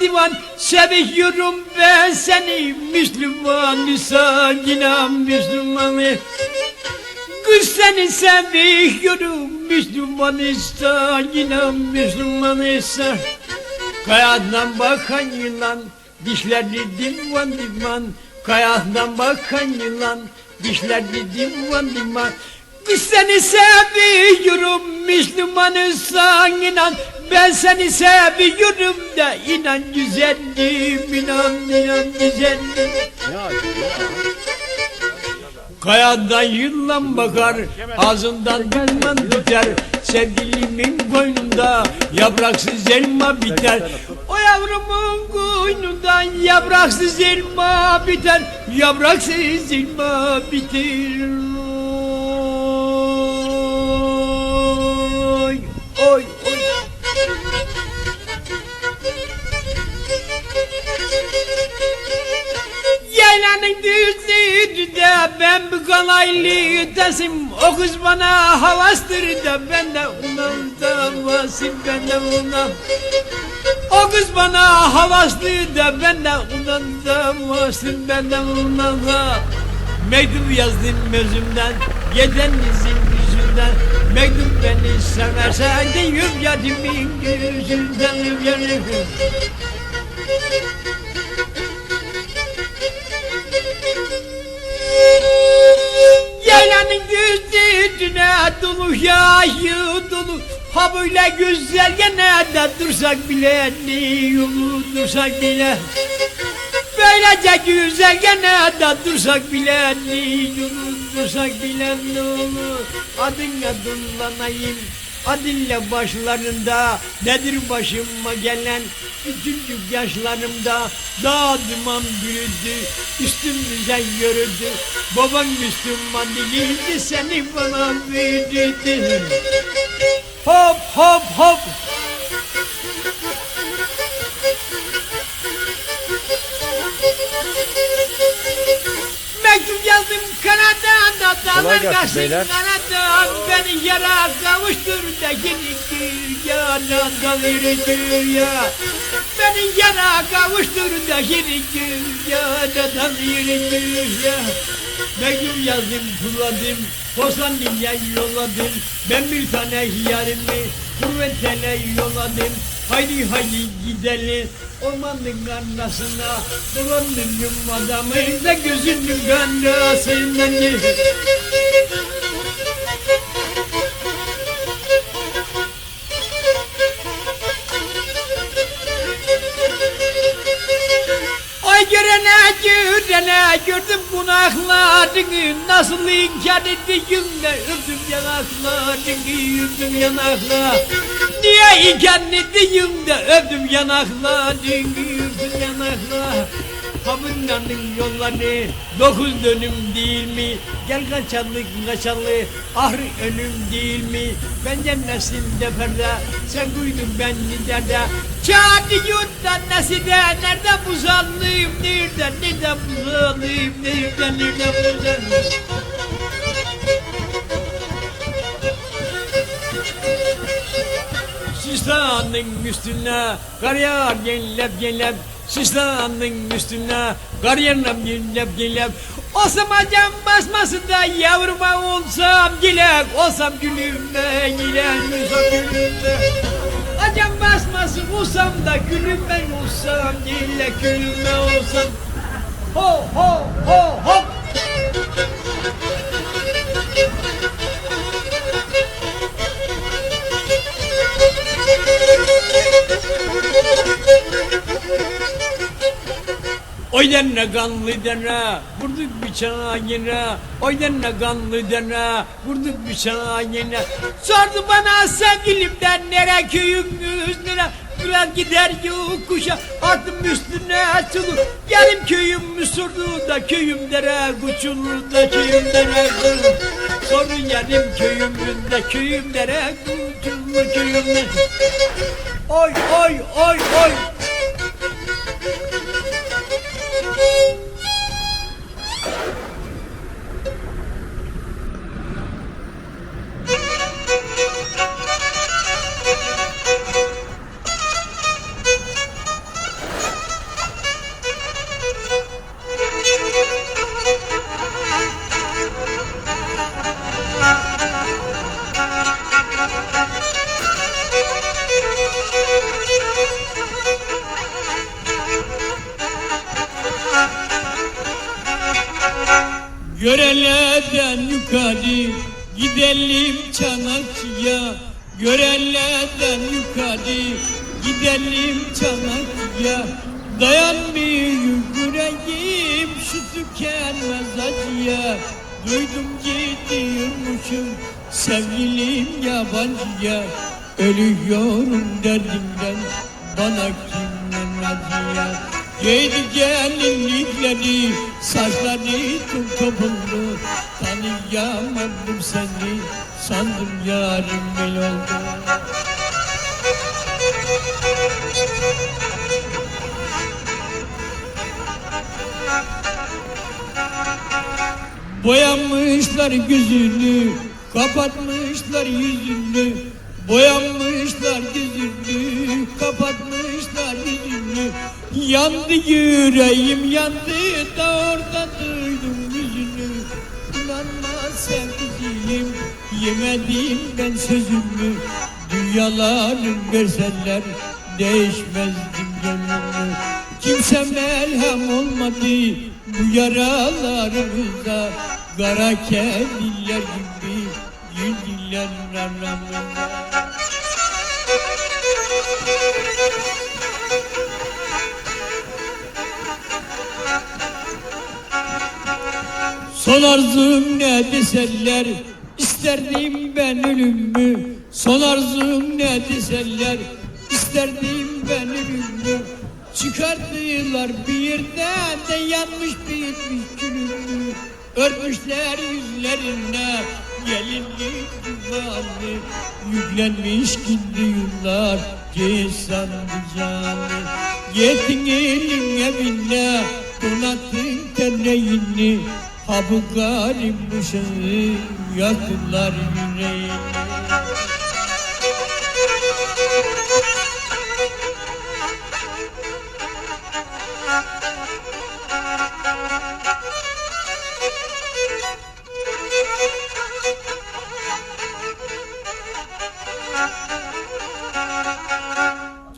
divan Seviyorum ben seni. Müslüman insan inan Müslümanı Kız seni seviyorum Müslüman insan inan Müslüman insan. Kayadan bakan yılan Dişleri divan divan. Kayadan bakan yılan Dişleri divan divan. Kız seni seviyorum Müslümanısan inan Ben seni seviyorum da inan güzelim inan inan güzelim Kayadan yılan bakar, ağzından duman biter. Sevgilimin koynunda yapraksız elma biter. O yavrumun koynundan yapraksız elma biter. Yapraksız elma biter. Oy, oy, ben bir kalaylı tasım O kız bana havastır da ben de ondan davasım ben de ondan. O kız bana havaslı da ben de ondan davasım ben de ondan da. Mektup yazdım gözümden Yedenizin yüzünden. Mektup beni seversen de yük yadimin gözünden yük yadimin dolu yağıyor dolu. Ha böyle güzel gene de dursak bile ne yolu dursak bile. Böylece güzel gene de dursak bile ne yolu dursak bile ne olur. Adın adınlanayım Adınla başlarında nedir başıma gelen? Küçücük yaşlarımda dağ duman büyüdü Üstümüze yürüdü. Baban Müslüman değildi seni bana verdi Hop hop hop. Mektup yazdım Kanada'dan da Kolay dağlar gelsin Kanada'dan Beni yara kavuştur da yeni dünyana dalır ya. Beni yara kavuştur da yeni dünyana dalır ya. Mektup yazdım kuladım Posan diye yolladım. Ben bir tane yarimi Kuvvetele yolladım. Haydi haydi gidelim Ormanın karnasına Dolandım adamı. Da gözünün karnasından Ay görene gördüm günahlarını Nasıl inkar ettiğim de öptüm yanaklarını Öptüm yanaklar. Niye inkar ettiğim de öptüm yanaklarını Öptüm yanaklar Kabınlanın yolları dokuz dönüm değil mi? Gel kaçalım kaçalı ahır ölüm değil mi? Ben cennetinde perde sen duydun ben liderde Çağırdı yurttan naside nerede bu zallıyım nerede nerede bu zallıyım nerede nerede bu zallıyım Sistanın üstüne kar yağar yenlep yenlep Sistanın üstüne. Kar yenlep yenlep yenlep Olsam acam basmasın da yavruma olsam gilek Olsam gülüme gilek olsam gülüme. Acam basmasın olsam da gülüme olsam gilek gülüme olsam. Ho ho ho hop Oy dene kanlı dene, vurduk bıçağı yine. Oy dene kanlı dene, vurduk bıçağı yine. Sordu bana sevgilimden nere köyümüz nere. Güler gider yokuşa, atım üstüne açılır. Yarım köyüm müsurdu da köyüm dere, kuçulur da köyüm dere. Sorun yarım köyümün de köyüm dere, kuçulur köyüm dere. Oy oy oy oy. Bye. Görelerden yukarı gidelim Çanakçı'ya Görelerden yukarı gidelim Çanakçı'ya Dayanmıyor yüreğim şu tükenmez acıya. Duydum gidiyormuşum sevgilim yabancıya. Ölüyorum derdimden bana kimden Giydi gelinlikleri saçları tüm topuldu Tanıyamadım seni sandım yarim el oldu Boyamışlar yüzünü, kapatmışlar yüzünü. Boyamışlar yüzünü, kapatmışlar yüzünü. Yandı yüreğim yandı da orada duydum yüzünü. İnanma sevdiğim, yemedim ben sözümü. Dünyaların verseler değişmezdim gönlümü. Kimse melhem olmadı bu yaralarımıza Kara kediler gibi yüzdüler aramıza Son arzum ne deseler isterdim ben ölümü Son arzum ne deseler isterdim ben ölümü Çıkarttılar bir yerden de yanmış bitmiş külümü. Örtmüşler yüzlerine gelinlik duvarı Yüklenmiş gitti yıllar cesan canı Yetin elin evine donattın terleğini Ha bu garip uşağı yaktılar yüreğini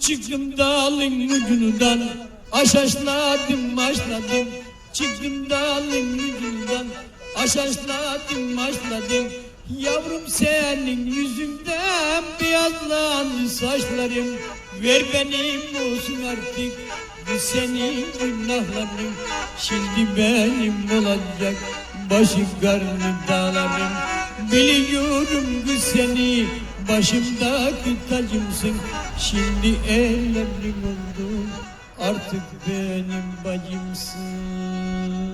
Çıktım dağın ucundan Aşaşladım başladım. Çıktım dağın ucundan Aşaşladım başladım. Yavrum senin yüzünden Beyazlandı saçlarım. Ver benim olsun artık. Bu senin günahların. Şimdi benim olacak Başı karnı dağlarım. Biliyorum ki seni Başımdaki tacımsın. Şimdi ellerim oldu Artık benim bacımsın